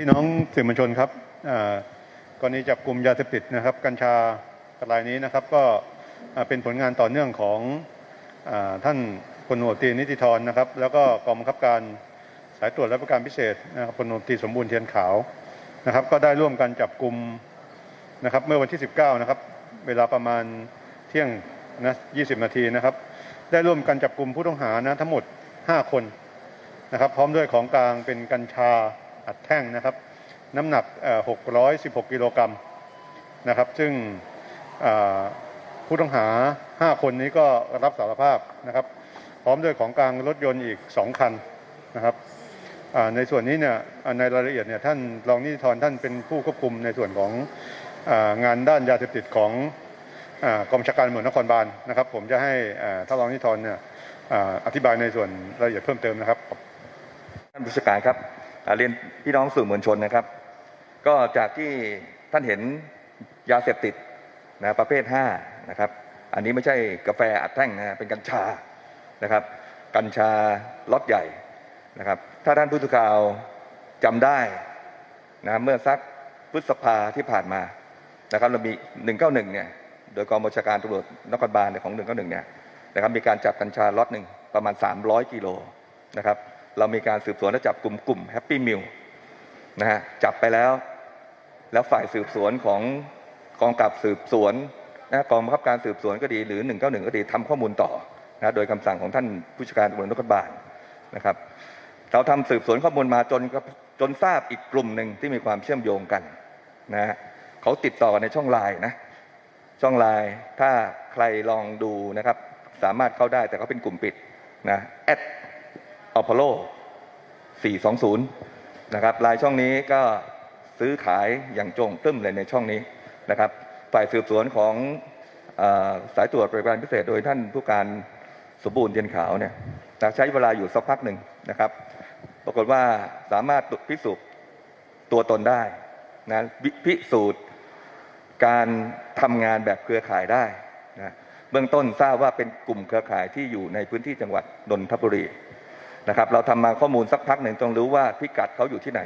พี่น้องสื่อมวลชนครับกรณีจับกลุ่มยาเสพติดนะครับ กัญชารายนี้นะครับก็เป็นผลงานต่อเนื่องของอท่านพลโนตีนิติธรนะครับ แล้วก็กองบังคับการสายตรวจและประการพิเศษนะครับพลโนตีสมบูรณ์เทียนขาวนะครับ ก็ได้ร่วมกันจับกลุ่มนะครับ เมื่อวันที่ 19 นะครับ เวลาประมาณเที่ยงนะ20 นาทีนะครับ ได้ร่วมกันจับกลุ่มผู้ต้องหานะทั้งหมด 5 คนนะครับ พร้อมด้วยของกลางเป็นกัญชา อัดแท่งนะครับ น้ำหนัก 616 กิโลกรัมนะครับ ซึ่งผู้ต้องหา 5 คนนี้ก็รับสารภาพนะครับ พร้อมด้วยของกลางรถยนต์อีก 2 คันนะครับในส่วนนี้เนี่ยในรายละเอียดเนี่ยท่านรองนิติธรท่านเป็นผู้ควบคุมในส่วนขององานด้านยาเสพติดของอกองชาการตำรวจนครบาลนะครับ ผมจะให้ท่านรองนิติธรเนี่ยออธิบายในส่วนรายละเอียดเพิ่มเติมนะครับท่านผู้การครับ เรียนพี่น้องสื่อมวลชนนะครับ ก็จากที่ท่านเห็นยาเสพติดนะประเภท5นะครับ อันนี้ไม่ใช่กาแฟอัดแท่งนะเป็นกัญชานะครับ กัญชาล็อตใหญ่นะครับ ถ้าท่านผู้สื่อข่าวจำได้นะเมื่อสักพฤษภาที่ผ่านมานะครับเรามี 191 เนี่ย โดยกองบัญชาการตำรวจนครบาลเนี่ยของ 191 เนี่ยนะครับมีการจับกัญชาล็อตหนึ่งประมาณ 300 กิโลนะครับ เรามีการสืบสวนและจับกลุ่มกลุ่มแฮปปี้มิลนะฮะจับไปแล้ว แล้วฝ่ายสืบสวนของกองกับสืบสวนนะกองบังคับการสืบสวนก็ดีหรือ 191 ก็ดีทำข้อมูลต่อนะโดยคำสั่งของท่านผู้จัดการตำรวจนครบาลนะครับ เราทำสืบสวนข้อมูลมาจนจนทราบอีกกลุ่มหนึ่งที่มีความเชื่อมโยงกันนะฮะเขาติดต่อกันในช่องไลน์นะช่องไลน์ถ้าใครลองดูนะครับ สามารถเข้าได้แต่เขาเป็นกลุ่มปิดนะแอด อพอลโล 420 นะครับลน์ช่องนี้ก็ซื้อขายอย่างจงตึ้มเลยในช่องนี้นะครับ ฝ่ายสืบสวนของอสายตรวจปฏิบัติการพิเศษโดยท่านผู้การสมบูรณ์เทียนขาวเนี่ยใช้เวลาอยู่สักพักหนึ่งนะครับ ปรากฏว่าสามารถพิสูจน์ตัวตนได้นะพิสูจน์การทำงานแบบเครือข่ายได้นะเบื้องต้นทราบว่าเป็นกลุ่มเครือข่ายที่อยู่ในพื้นที่จังหวัดนนทบุรี นะครับ เราทำมาข้อมูลสักพักหนึ่งจนรู้ว่าพิกัดเขาอยู่ที่ไหน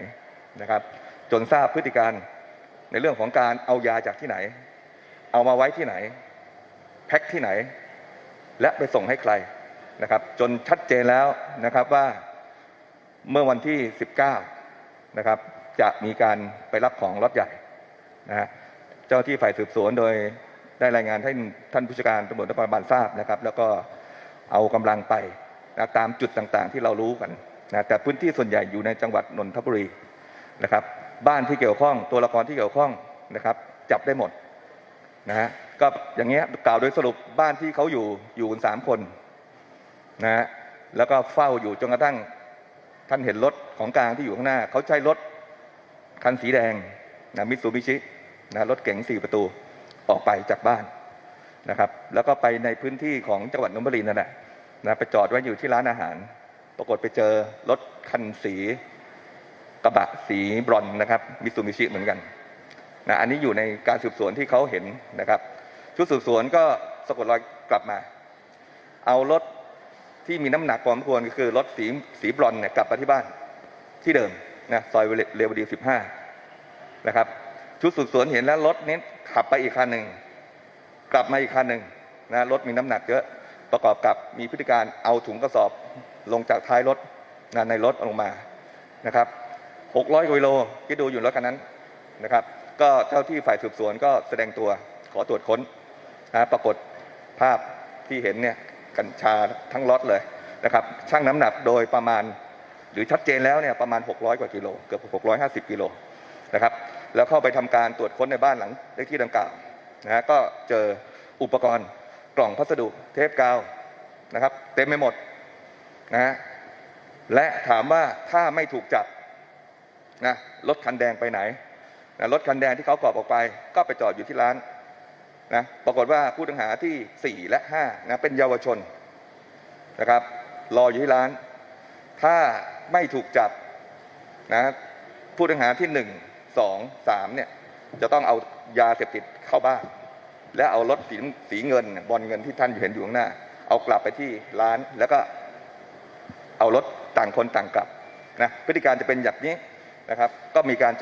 นะครับ จนทราบพฤติการในเรื่องของการเอายาจากที่ไหน เอามาไว้ที่ไหน แพ็คที่ไหน และไปส่งให้ใครนะครับ จนชัดเจนแล้วนะครับว่าเมื่อวันที่ 19 นะครับ จะมีการไปรับของรถใหญ่นะฮะเจ้าหน้าที่ฝ่ายสืบสวนโดยได้รายงานให้ท่านผู้จัดการตำรวจนครบาลทราบนะครับ แล้วก็เอากำลังไป นะตามจุดต่างๆที่เรารู้กันนะแต่พื้นที่ส่วนใหญ่อยู่ในจังหวัดนนทบุรีนะครับ บ้านที่เกี่ยวข้องตัวละครที่เกี่ยวข้องนะครับ จับได้หมดนะฮะก็อย่างเงี้ยกล่าวโดยสรุปบ้านที่เขาอยู่อยู่กันสามคนนะฮะแล้วก็เฝ้าอยู่จนกระทั่งท่านเห็นรถของกลางที่อยู่ข้างหน้า เขาใช้รถคันสีแดงนะมิตซูบิชินะรถเก๋งสี่ประตูออกไปจากบ้านนะครับ แล้วก็ไปในพื้นที่ของจังหวัดนนทบุรีนั่นแหละ นะไปจอดไว้อยู่ที่ร้านอาหาร ปรากฏไปเจอรถคันสีกระบะสีบรอนนะครับมิตซูบิชิเหมือนกันนะอันนี้อยู่ในการสืบสวนที่เขาเห็นนะครับ ชุดสืบสวนก็สะกดรอยกลับมา เอารถที่มีน้ำหนักพอสมควรก็คือรถสีสีบรอนเนี่ยกลับมาที่บ้านที่เดิมนะซอยเรวดีสิบห้านะครับ ชุดสืบสวนเห็นแล้วรถนี้ขับไปอีกคันหนึ่งกลับมาอีกคันหนึ่งนะรถมีน้ำหนักเยอะ ประกอบกับมีพฤติการเอาถุงกระสอบลงจากท้ายรถในรถลงมานะครับ 600กิโลที่ดูอยู่รถคันนั้นนะครับ ก็เจ้าที่ฝ่ายสืบสวนก็แสดงตัวขอตรวจค้นนะปรากฏภาพที่เห็นเนี่ยกัญชาทั้งรถเลยนะครับชั่งน้ำหนักโดยประมาณ หรือชัดเจนแล้วเนี่ยประมาณ 600 กว่ากิโลเกือบ650กิโลนะครับ แล้วเข้าไปทำการตรวจค้นในบ้านหลังเลขที่ดังกล่าวนะฮะก็เจออุปกรณ์ กล่องพัสดุเทปกาวนะครับ เต็มไปหมดนะฮะและถามว่าถ้าไม่ถูกจับนะรถคันแดงไปไหนนะรถคันแดงที่เขากรอบออกไป ก็ไปจอดอยู่ที่ร้านนะปรากฏว่าผู้ต้องหาที่ 4 และ 5 นะ เป็นเยาวชนนะครับ รออยู่ที่ร้าน ถ้าไม่ถูกจับนะผู้ต้องหาที่หนึ่งสองสามเนี่ยจะต้องเอายาเสพติดเข้าบ้าน แล้วเอารถสีสีเงินบอลเงินที่ท่านเห็นอยู่ข้างหน้า เอากลับไปที่ร้าน แล้วก็เอารถต่างคนต่างกลับนะพฤติการจะเป็นอย่างนี้นะครับ ก็มีการจับ